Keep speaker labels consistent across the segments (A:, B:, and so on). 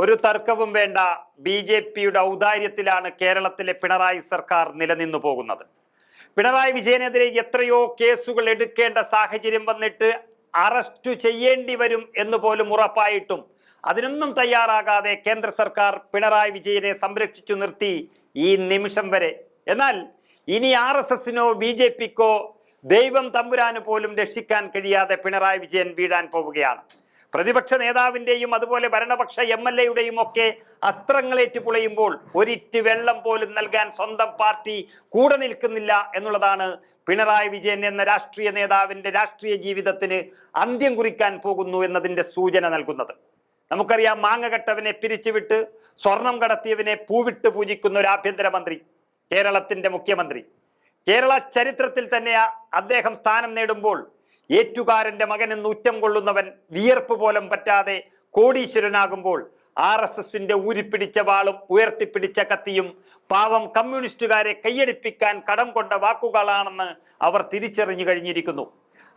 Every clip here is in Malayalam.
A: ഒരു തർക്കവും വേണ്ട. ബി ജെ പിയുടെ ഔദാര്യത്തിലാണ് കേരളത്തിലെ പിണറായി സർക്കാർ നിലനിന്നു പോകുന്നത്. പിണറായി വിജയനെതിരെ എത്രയോ കേസുകൾ എടുക്കേണ്ട സാഹചര്യം വന്നിട്ട് അറസ്റ്റ് ചെയ്യേണ്ടി വരും എന്ന് പോലും ഉറപ്പായിട്ടും അതിനൊന്നും തയ്യാറാകാതെ കേന്ദ്ര സർക്കാർ പിണറായി വിജയനെ സംരക്ഷിച്ചു നിർത്തി ഈ നിമിഷം വരെ. എന്നാൽ ഇനി ആർ എസ് എസിനോ ബി ജെ പിക്കോ ദൈവം തമ്പുരാന് പോലും രക്ഷിക്കാൻ കഴിയാതെ പിണറായി വിജയൻ വീഴാൻ പോവുകയാണ്. പ്രതിപക്ഷ നേതാവിന്റെയും അതുപോലെ ഭരണപക്ഷ എം എൽ എയുടെയും ഒക്കെ അസ്ത്രങ്ങളേറ്റ് പുളയുമ്പോൾ ഒരിറ്റ് വെള്ളം പോലും നൽകാൻ സ്വന്തം പാർട്ടി കൂടെ നിൽക്കുന്നില്ല എന്നുള്ളതാണ് പിണറായി വിജയൻ എന്ന രാഷ്ട്രീയ നേതാവിന്റെ രാഷ്ട്രീയ ജീവിതത്തിന് അന്ത്യം കുറിക്കാൻ പോകുന്നു എന്നതിന്റെ സൂചന നൽകുന്നത്. നമുക്കറിയാം മാങ്ങകെട്ടവനെ പിരിച്ചുവിട്ട് സ്വർണം കടത്തിയവനെ പൂവിട്ട് പൂജിക്കുന്ന ഒരു ആഭ്യന്തരമന്ത്രി കേരളത്തിന്റെ മുഖ്യമന്ത്രി. കേരള ചരിത്രത്തിൽ തന്നെ അദ്ദേഹം സ്ഥാനം നേടുമ്പോൾ ഏറ്റുകാരന്റെ മകൻ എന്ന് ഉറ്റം കൊള്ളുന്നവൻ വിയർപ്പ് പോലും പറ്റാതെ കോടീശ്വരനാകുമ്പോൾ ആർ എസ് എസിന്റെ ഊരിപ്പിടിച്ച വാളും ഉയർത്തിപ്പിടിച്ച കത്തിയും പാവം കമ്മ്യൂണിസ്റ്റുകാരെ കൈയടിപ്പിക്കാൻ കടം കൊണ്ട വാക്കുകളാണെന്ന് അവർ തിരിച്ചറിഞ്ഞു കഴിഞ്ഞിരിക്കുന്നു.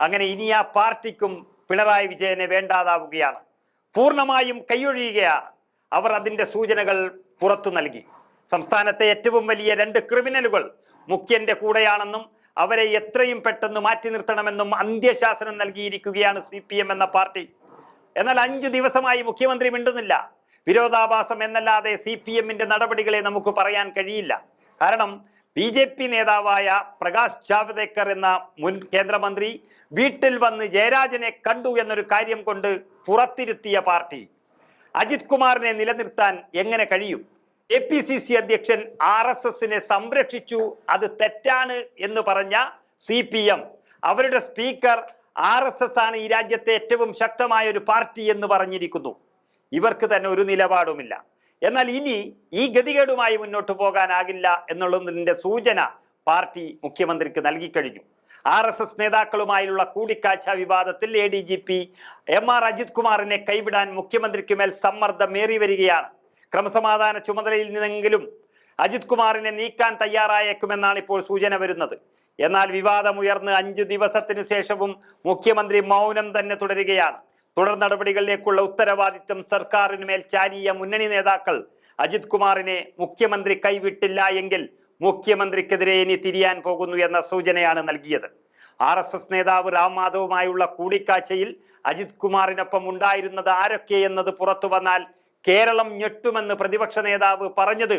A: അങ്ങനെ ഇനി ആ പാർട്ടിക്കും പിണറായി വിജയനെ വേണ്ടാതാവുകയാണ്. പൂർണമായും കൈയൊഴിയുകയാണ് അവർ അതിന്റെ സൂചനകൾ പുറത്തു നൽകി. സംസ്ഥാനത്തെ ഏറ്റവും വലിയ രണ്ട് ക്രിമിനലുകൾ മുഖ്യന്റെ കൂടെയാണെന്നും അവരെ എത്രയും പെട്ടെന്ന് മാറ്റി നിർത്തണമെന്നും അന്ത്യശാസനം നൽകിയിരിക്കുകയാണ് സി പി എം എന്ന പാർട്ടി. എന്നാൽ അഞ്ചു ദിവസമായി മുഖ്യമന്ത്രി മിണ്ടുന്നില്ല. വിരോധാഭാസം എന്നല്ലാതെ സി പി എമ്മിന്റെ നടപടികളെ നമുക്ക് പറയാൻ കഴിയില്ല. കാരണം ബി ജെ പി നേതാവായ പ്രകാശ് ജാവ്ദേക്കർ എന്ന മുൻ കേന്ദ്രമന്ത്രി വീട്ടിൽ വന്ന് ജയരാജനെ കണ്ടു എന്നൊരു കാര്യം കൊണ്ട് പുറത്തിരുത്തിയ പാർട്ടി. അജിത് കുമാറിനെ നിലനിർത്താൻ എങ്ങനെ കഴിയും? എ പി സി സി അധ്യക്ഷൻ ആർ എസ് എസിനെ സംരക്ഷിച്ചു. അത് തെറ്റാണ് എന്ന് പറഞ്ഞ സി പി എം. അവരുടെ സ്പീക്കർ ആർ എസ് എസ് ആണ് ഈ രാജ്യത്തെ ഏറ്റവും ശക്തമായ ഒരു പാർട്ടി എന്ന് പറഞ്ഞിരിക്കുന്നു. ഇവർക്ക് തന്നെ ഒരു നിലപാടുമില്ല. എന്നാൽ ഇനി ഈ ഗതികേടുമായി മുന്നോട്ട് പോകാനാകില്ല എന്നുള്ളതിന്റെ സൂചന പാർട്ടി മുഖ്യമന്ത്രിക്ക് നൽകിക്കഴിഞ്ഞു. ആർ എസ് എസ് നേതാക്കളുമായുള്ള കൂടിക്കാഴ്ച വിവാദത്തിൽ A D G P M R Ajith കുമാറിനെ കൈവിടാൻ മുഖ്യമന്ത്രിക്ക് മേൽ സമ്മർദ്ദമേറി വരികയാണ്. ക്രമസമാധാന ചുമതലയിൽ നിന്നെങ്കിലും അജിത് കുമാറിനെ നീക്കാൻ തയ്യാറായേക്കുമെന്നാണ് ഇപ്പോൾ സൂചന വരുന്നത്. എന്നാൽ വിവാദം ഉയർന്ന് അഞ്ചു ദിവസത്തിനു ശേഷവും മുഖ്യമന്ത്രി മൗനം തന്നെ തുടരുകയാണ്. തുടർ നടപടികളിലേക്കുള്ള ഉത്തരവാദിത്വം സർക്കാരിന് മേൽ ചാരിയ മുന്നണി നേതാക്കൾ അജിത് കുമാറിനെ മുഖ്യമന്ത്രി കൈവിട്ടില്ല എങ്കിൽ മുഖ്യമന്ത്രിക്കെതിരെ ഇനി തിരിയാൻ പോകുന്നു എന്ന സൂചനയാണ് നൽകിയത്. ആർ എസ് എസ് നേതാവ് രാം മാധവുമായുള്ള കൂടിക്കാഴ്ചയിൽ അജിത് കുമാറിനൊപ്പം ഉണ്ടായിരുന്നത് ആരൊക്കെ എന്നത് പുറത്തു വന്നാൽ കേരളം ഞെട്ടുമെന്ന് പ്രതിപക്ഷ നേതാവ് പറഞ്ഞത്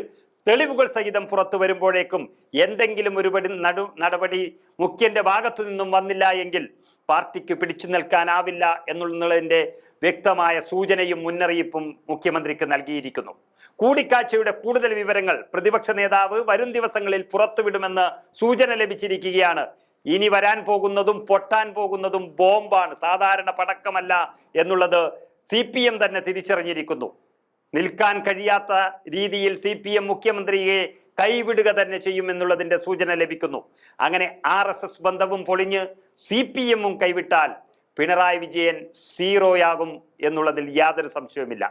A: തെളിവുകൾ സഹിതം പുറത്തു വരുമ്പോഴേക്കും എന്തെങ്കിലും ഒരു നടു നടപടി മുഖ്യന്റെ ഭാഗത്തു നിന്നും വന്നില്ല എങ്കിൽ പാർട്ടിക്ക് പിടിച്ചു നിൽക്കാനാവില്ല എന്നുള്ളതിന്റെ വ്യക്തമായ സൂചനയും മുന്നറിയിപ്പും മുഖ്യമന്ത്രിക്ക് നൽകിയിരിക്കുന്നു. കൂടിക്കാഴ്ചയുടെ കൂടുതൽ വിവരങ്ങൾ പ്രതിപക്ഷ നേതാവ് വരും ദിവസങ്ങളിൽ പുറത്തുവിടുമെന്ന് സൂചന ലഭിച്ചിരിക്കുകയാണ്. ഇനി വരാൻ പോകുന്നതും പൊട്ടാൻ പോകുന്നതും ബോംബാണ്. സാധാരണ പടക്കമല്ല എന്നുള്ളത് സി തന്നെ തിരിച്ചറിഞ്ഞിരിക്കുന്നു. നിൽക്കാൻ കഴിയാത്ത രീതിയിൽ സി പി എം മുഖ്യമന്ത്രിയെ കൈവിടുക തന്നെ ചെയ്യുമെന്നുള്ളതിന്റെ സൂചന ലഭിക്കുന്നു. അങ്ങനെ ആർ എസ് എസ് ബന്ധവും പൊളിഞ്ഞ് സി പി എമ്മും കൈവിട്ടാൽ പിണറായി വിജയൻ സീറോയാകും എന്നുള്ളതിൽ യാതൊരു സംശയവുമില്ല.